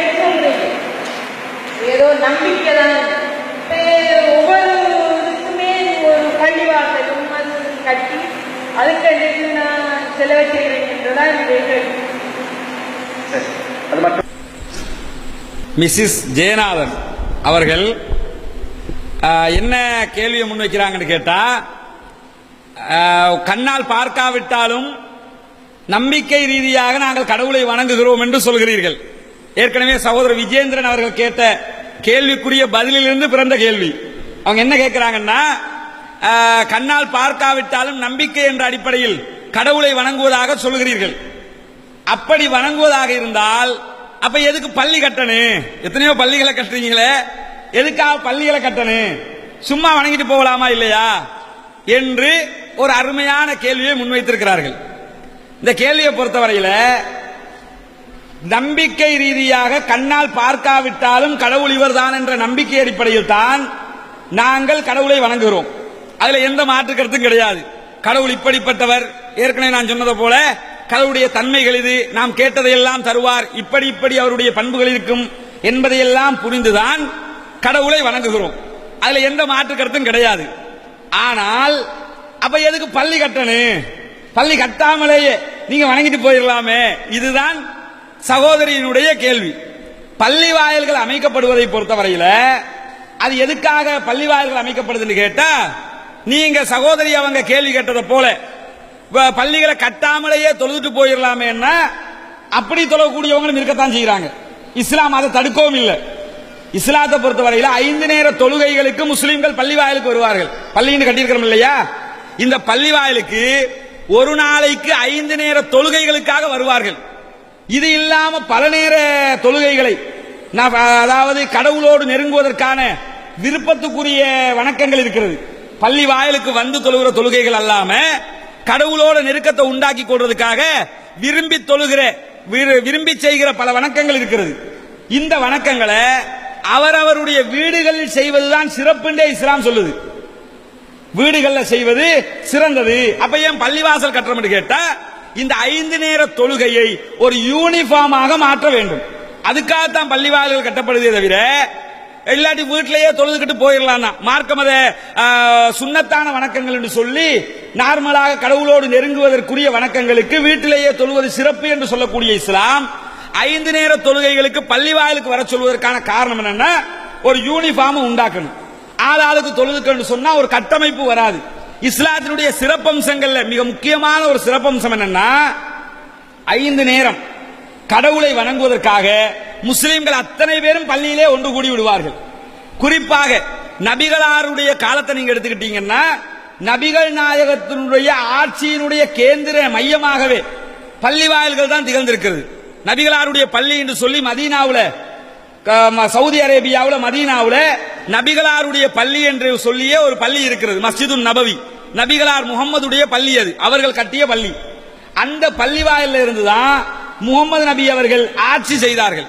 ரெண்டு ஏதோ நம்பிக்கை தான் ஒவ்வொரு இதுக்குமே ஒரு கட்டி அதுக்கு நான் என்னுடைய சரி அது மட்டும் மிஸ்ஸஸ் ஜெயநாதன் அவர்கள் என்ன கேள்வியை முன்வைக்கிறாங்கன்னு கேட்டா கண்ணால் பார்க்காவிட்டாலும் நம்பிக்கை ரீதியாக நாங்கள் கடவுளை வணங்குகிறோம் என்று சொல்கிறீர்கள். ஏற்கனவே சகோதரர் விஜேந்திரன் அவர்கள் கேட்ட கேள்விக்குரிய பதிலிலிருந்து பிறந்த கேள்வி. அவங்க என்ன கேட்கிறாங்கன்னா கண்ணால் பார்க்காவிட்டாலும் நம்பிக்கை என்ற அடிப்படையில் கடவுளை வணங்குவதாக சொல்கிறீர்கள் அப்படி வணங்குவதாக இருந்தால் அப்ப எதுக்கு பள்ளி கட்டணும் எத்தனையோ பள்ளிகளை கட்டுறீங்களே. எதுக்காக பள்ளிகளை கட்டணும் சும்மா வணங்கிட்டு போகலாமா இல்லையா? என்று ஒரு அருமையான கேள்வியை முன்வைத்திருக்கிறார்கள். இந்த கேள்வியை பொறுத்தவரையில நம்பிக்கை ரீதியாக கண்ணால் பார்க்காவிட்டாலும் கடவுள் இவர்தான் என்ற நம்பிக்கை அடிப்படையில் தான் நாங்கள் கடவுளை வணங்குகிறோம். அதுல எந்த மாற்று கருத்தும் கிடையாது. கடவுள் இப்படிப்பட்டவர். ஏற்கனவே நான் சொன்னது போல கடவுளுடைய தன்மைகள் இது. நாம் கேட்டதையெல்லாம் தருவார். இப்படி இப்படி அவருடைய பண்புகள் இருக்கும் என்பதையெல்லாம் புரிந்துதான் கடவுளை வணங்குகிறோம். அதுல எந்த மாற்று கருத்தும் கிடையாது. ஆனால் அப்ப எதுக்கு பள்ளி கட்டணு பள்ளி கட்டாமலேயே நீங்க வணங்கிட்டு போயிடலாமே இதுதான் சகோதரியினுடைய கேள்வி. பள்ளி வாயில்கள் அமைக்கப்படுவதை பொறுத்தவரையில அது எதுக்காக பள்ளி வாயில்கள் அமைக்கப்படுதுன்னு கேட்டா நீங்க சகோதரி அவங்க கேள்வி கேட்டதை போல பள்ளிகளை கட்டாமலேயே தொழுதுட்டு போயிடலாமேன்னா அப்படி தொழக்கூடியவங்களும் இருக்கத்தான் செய்யறாங்க இஸ்லாம் அதை தடுக்கவும் இல்லை. இஸ்லாத்தை பொறுத்தவரையில ஐந்து நேர தொழுகைகளுக்கு முஸ்லீம்கள் பள்ளி வாயிலுக்கு வருவார்கள். பள்ளின்னு கட்டியிருக்கிறோம் இல்லையா? இந்த பள்ளி வாயிலுக்கு ஒரு நாளைக்கு ஐந்து நேர தொழுகைகளுக்காக வருவார்கள். இது இல்லாம பல நேர தொழுகைகளை நான் அதாவது கடவுளோடு நெருங்குவதற்கான விருப்பத்துக்குரிய வணக்கங்கள் இருக்கிறது. பள்ளி வாயிலுக்கு வந்து தொழுகிற தொழுகைகள் அல்லாம கடவுளோட நெருக்கத்தை உண்டாக்கி கொள்றதுக்காக விரும்பி தொழுகிற விரு- விரும்பி செய்கிற பல வணக்கங்கள் இருக்கிறது. இந்த வணக்கங்களை அவரவருடைய வீடுகளில் செய்வதுதான் சிறப்புன்றே இஸ்லாம் சொல்லுது. வீடுகள்ல செய்வது சிறந்தது. அப்ப ஏன் பள்ளிவாசல் கட்டணம் கேட்டா இந்த ஐந்து நேர தொழுகையை ஒரு யூனிஃபார்மாக மாற்ற வேண்டும். அதுக்காகத்தான் பள்ளிவாசல் கட்டப்படுதே தவிர இல்லாட்டி வீட்டிலேயே தொழுதுகிட்டு போயிடலாம் தான் மார்க்கம் அதை வணக்கங்கள் என்று சொல்லி நார்மலாக கடவுளோடு நெருங்குவதற்குரிய வணக்கங்களுக்கு வீட்டிலேயே தொழுவது சிறப்பு என்று சொல்லக்கூடிய இஸ்லாம் ஐந்து நேர தொழுகைகளுக்கு பள்ளி வாயிலுக்கு வர சொல்வதற்கான காரணம் என்னன்னா ஒரு யூனிஃபார்ம் உண்டாக்கணும். ஆளாளுக்கு தொழுதுக்கன்னு சொன்னா ஒரு கட்டமைப்பு வராது. இஸ்லாத்தினுடைய சிறப்பம்சங்கள்ல மிக முக்கியமான ஒரு சிறப்பம்சம் என்னன்னா ஐந்து நேரம் கடவுளை வணங்குவதற்காக முஸ்லிம்கள் அத்தனை பேரும் பள்ளியிலே ஒன்று கூடி விடுவார்கள். குறிப்பாக நபிகளாருடைய காலத்தை நீங்க எடுத்துக்கிட்டீங்கன்னா நபிகள் நாயகத்தினுடைய ஆட்சியினுடைய கேந்திர மையமாகவே பள்ளி வாயில்கள் தான் திகழ்ந்திருக்கிறது. நபிகளாருடைய பள்ளி என்று சொல்லி மதீனாவுல சவுதி அரேபியாவில் மதீனாவில் நபிகளாருடைய பள்ளி என்று சொல்லியே ஒரு பள்ளி இருக்கிறது மஸ்ஜிது நபவி. நபிகளார் முகம்மதுடைய பள்ளி அது அவர்கள் கட்டிய பள்ளி. அந்த பள்ளி வாயில்ல இருந்துதான் முகமது நபி அவர்கள் ஆட்சி செய்தார்கள்.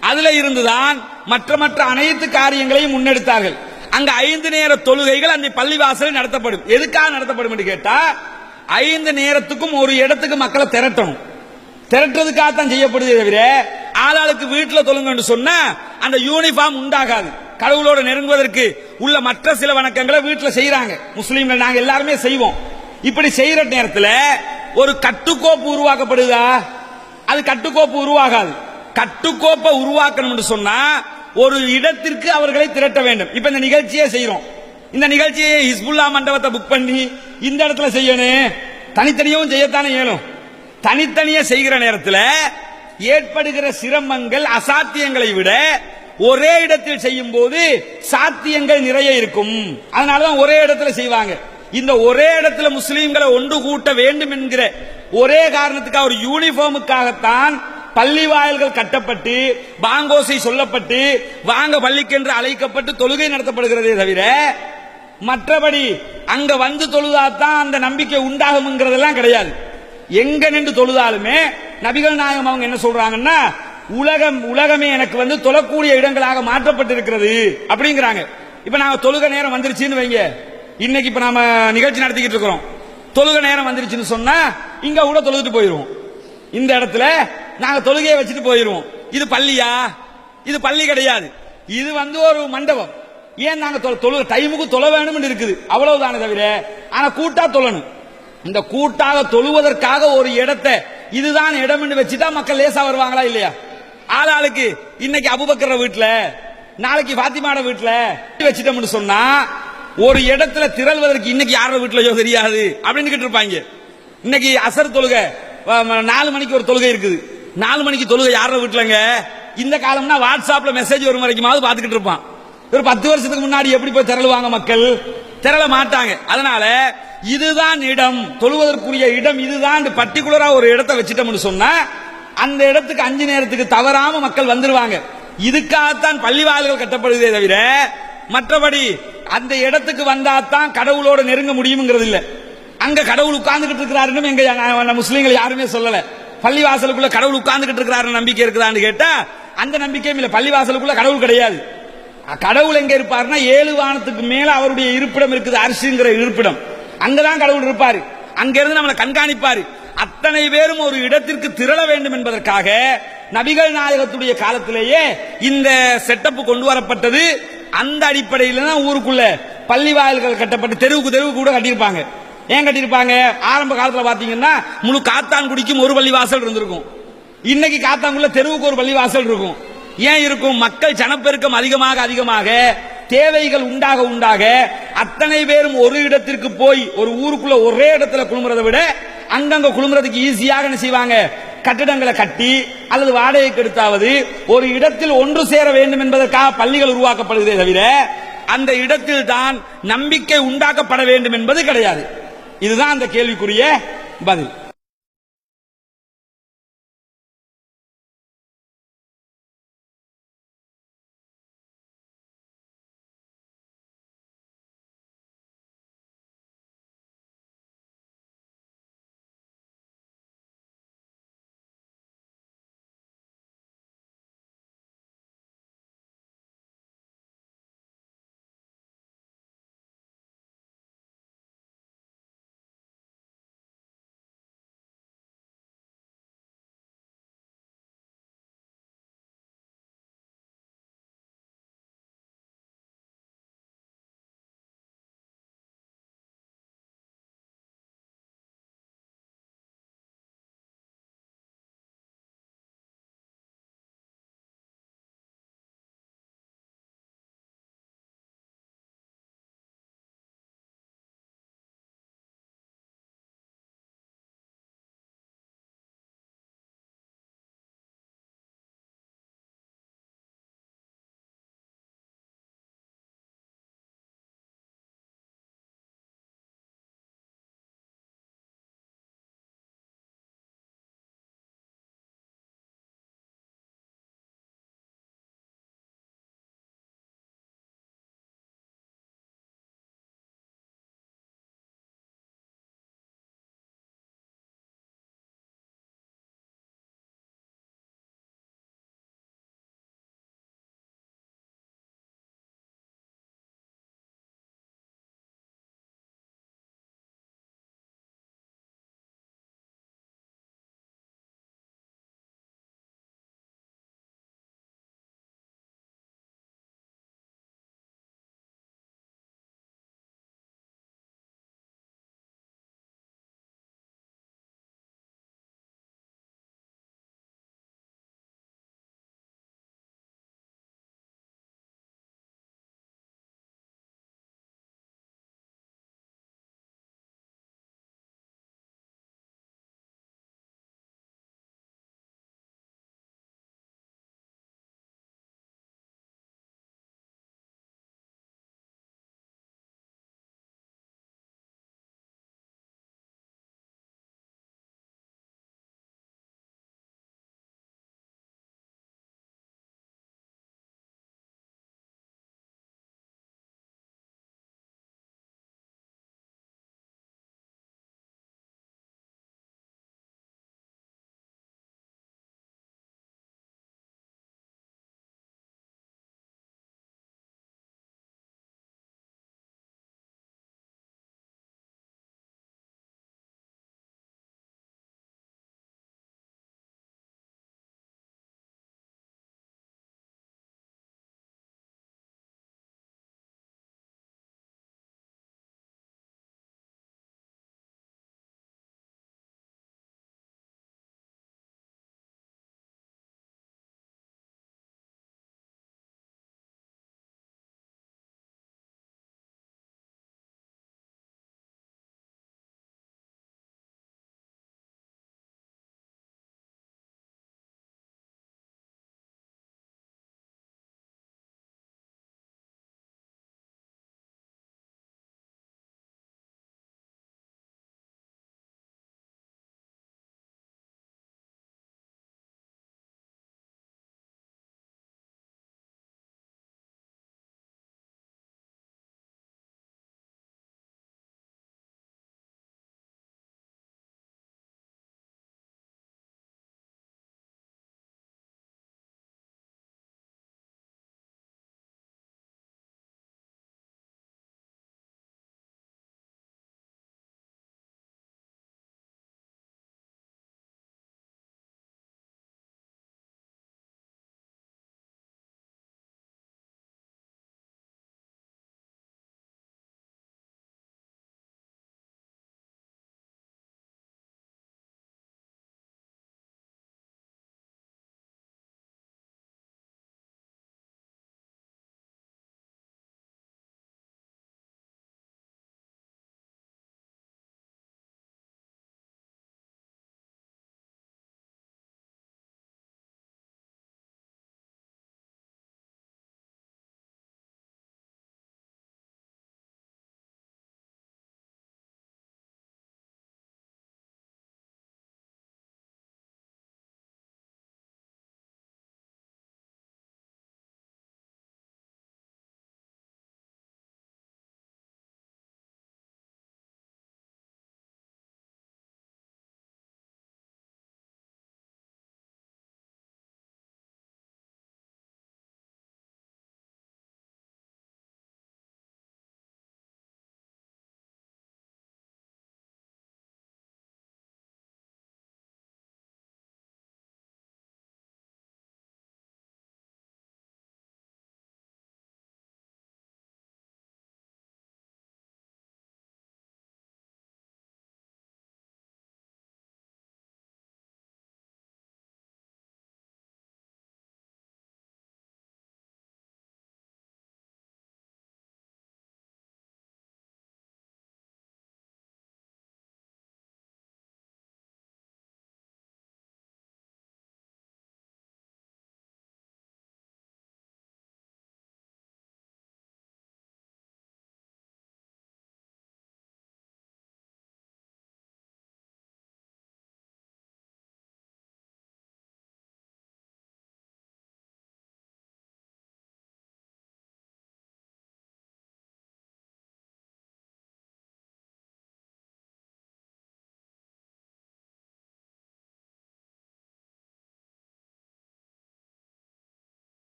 அதுல இருந்துதான் மற்ற மற்ற அனைத்து காரியங்களையும் முன்னெடுத்தார்கள். அங்க ஐந்து நேர தொழுகைகள் அந்த பள்ளிவாசலில் நடத்தப்படும். எதுக்காக நடத்தப்படும் என்று கேட்டா ஐந்து நேரத்துக்கும் ஒரு இடத்துக்கு மக்களை திரட்டணும். திரட்டுறதுக்காகத்தான் செய்யப்படுதே தவிர ஆளாளுக்கு வீட்டில் தொழுங்கன்னு சொன்னா அந்த யூனிஃபார்ம் உண்டாகாது. கடவுளோட நெருங்குவதற்கு உள்ள மற்ற சில வணக்கங்களை வீட்டில் செய்யறாங்க முஸ்லீம்கள் நாங்க எல்லாருமே செய்வோம். இப்படி செய்யற நேரத்தில் ஒரு கட்டுக்கோப்பு உருவாக்கப்படுதா? அது கட்டுக்கோப்பு உருவாகாது. கட்டுக்கோப்பை உருவாக்கணும்னு சொன்னா ஒரு இடத்திற்கு அவர்களை திரட்ட வேண்டும். இப்ப இந்த நிகழ்ச்சியே செய்யறோம் இந்த நிகழ்ச்சியை ஹிஸ்புல்லா மண்டபத்தை புக் பண்ணி இந்த இடத்துல செய்யணும். தனித்தனியும் செய்யத்தானே இயலும் தனித்தனியா செய்கிற நேரத்தில் ஏற்படுகிற சிரமங்கள் அசாத்தியங்களை விட ஒரே இடத்தில் செய்யும் போது சாத்தியங்கள் நிறைய இருக்கும். அதனாலதான் ஒரே இடத்துல செய்வாங்க. இந்த ஒரே இடத்துல முஸ்லீம்களை ஒன்று கூட்ட வேண்டும் என்கிற ஒரே காரணத்துக்காக ஒரு யூனிஃபார்முக்காகத்தான் பள்ளி வாயில்கள் கட்டப்பட்டு பாங்கோசை சொல்லப்பட்டு வாங்க பள்ளிக்கென்று அழைக்கப்பட்டு தொழுகை நடத்தப்படுகிறதே தவிர மற்றபடி அங்க வந்து தொழுதாதான் அந்த நம்பிக்கை உண்டாகுங்கிறதெல்லாம் கிடையாது. எங்க நின்று தொழுதாலுமே நபிகள் நாயகம் அவங்க என்ன சொல்றாங்கன்னா உலகம் உலகமே எனக்கு வந்து தொழக்கூடிய இடங்களாக மாற்றப்பட்டிருக்கிறது அப்படிங்கிறாங்க. இப்ப நாங்க தொழுக நேரம் வந்துருச்சுன்னு வைங்க. இன்னைக்கு இப்ப நாம நிகழ்ச்சி நடத்திக்கிட்டு இருக்கிறோம். தொழுக நேரம் வந்துருச்சுன்னு சொன்னா இங்க கூட தொழுதுட்டு போயிருவோம். இந்த இடத்துல நாங்க தொழுகையை வச்சுட்டு போயிருவோம். இது பள்ளியா? இது பள்ளி கிடையாது. இது வந்து ஒரு மண்டபம். ஏன் நாங்க தொழ- தொழு டைமுக்கு தொழ வேணும்னு இருக்குது. அவ்வளவுதானே தவிர ஆனா கூட்டா தொழணும். இந்த கூட்டாக தொழுவதற்காக ஒரு இடத்தை இதுதான் இடம்னு வச்சுட்டா மக்கள் லேசா வருவாங்களா இல்லையா? ஆளாளுக்கு இன்னைக்கு அபுபக்கர வீட்டுல நாளைக்கு பாத்திமாட வீட்டுல வச்சுட்டோம்னு சொன்னா ஒரு இடத்துல திரள்வதற்கு இன்னைக்கு யாரோட வீட்டுலயோ தெரியாது அப்படின்னு கேட்டு இருப்பாங்க. இன்னைக்கு அசர் தொழுகை நாலு மணிக்கு ஒரு தொழுகை இருக்குது. நாலு மணிக்கு தொழுகை யாரோட வீட்டுலங்க இந்த காலம்னா வாட்ஸ்அப்ல மெசேஜ் வரும் வரைக்குமாவது பாத்துக்கிட்டு இருப்பான். ஒரு பத்து வருஷத்துக்கு முன்னாடி எப்படி போய் திரளுவாங்க மக்கள்? திரள மாட்டாங்க. அதனால இதுதான் இடம். தொழுவதற்குரிய இடம் இதுதான். பர்டிகுலரா ஒரு இடத்தை வச்சிட்டோம்னு சொன்னா அந்த இடத்துக்கு அஞ்சு நேரத்துக்கு தவறாம மக்கள் வந்துருவாங்க. இதுக்காகத்தான் பள்ளிவாசல்கள் கட்டப்படுதே தவிர மற்றபடி அந்த இடத்துக்கு வந்தா தான் கடவுளோட நெருங்க முடியுங்கிறது இல்ல. அங்க கடவுள் உட்கார்ந்துகிட்டு இருக்கிறாருன்னு எங்க முஸ்லீம்கள் யாருமே சொல்லல. பள்ளிவாசலுக்குள்ள கடவுள் உட்கார்ந்துகிட்டு இருக்கிறாரு நம்பிக்கை இருக்கிறான்னு கேட்டா அந்த நம்பிக்கையும் இல்ல. பள்ளிவாசலுக்குள்ள கடவுள் கிடையாது. கடவுள் எங்க இருப்பாருன்னா ஏழு வானத்துக்கு மேல அவருடைய இருப்பிடம் இருக்குது அரிசிங்கிற இருப்பிடம். அங்கதான் கடவுள் இருப்பாரு. அங்கிருந்து நம்மளை கண்காணிப்பாரு. அத்தனை பேரும் ஒரு இடத்திற்கு திரள வேண்டும் என்பதற்காக நபிகள் நாயகத்துடைய காலத்திலேயே இந்த செட்டப் கொண்டு வரப்பட்டது. அந்த அடிப்படையில் தான் ஊருக்குள்ள பள்ளி வாயில்கள் கட்டப்பட்டு தெருவுக்கு தெருவுக்கு கூட கட்டியிருப்பாங்க. ஏன் கட்டியிருப்பாங்க? ஆரம்ப காலத்தில் பார்த்தீங்கன்னா முழு காத்தான்குடிக்கும் ஒரு பள்ளிவாசல் இருந்திருக்கும். இன்னைக்கு காத்தாங்குள்ள தெருவுக்கு ஒரு பள்ளிவாசல் இருக்கும். ஏன் இருக்கும்? மக்கள் ஜனப்பெருக்கம் அதிகமாக அதிகமாக தேவைகள் உண்டாக உண்டாக அத்தனை பேரும் ஒரு இடத்திற்கு போய் ஒரு ஊருக்குள்ள ஒரே இடத்துல குழுமுறதை விட அங்கங்க குழுமுறதுக்கு ஈஸியாக என்ன செய்வாங்க? கட்டிடங்களை கட்டி அல்லது வாடகைக்கு எடுத்தாவது ஒரு இடத்தில் ஒன்று சேர வேண்டும் என்பதற்காக பள்ளிகள் உருவாக்கப்படுகிறதே தவிர அந்த இடத்தில் தான் நம்பிக்கை உண்டாக்கப்பட வேண்டும் என்பது கிடையாது. இதுதான் அந்த கேள்விக்குரிய பதில்.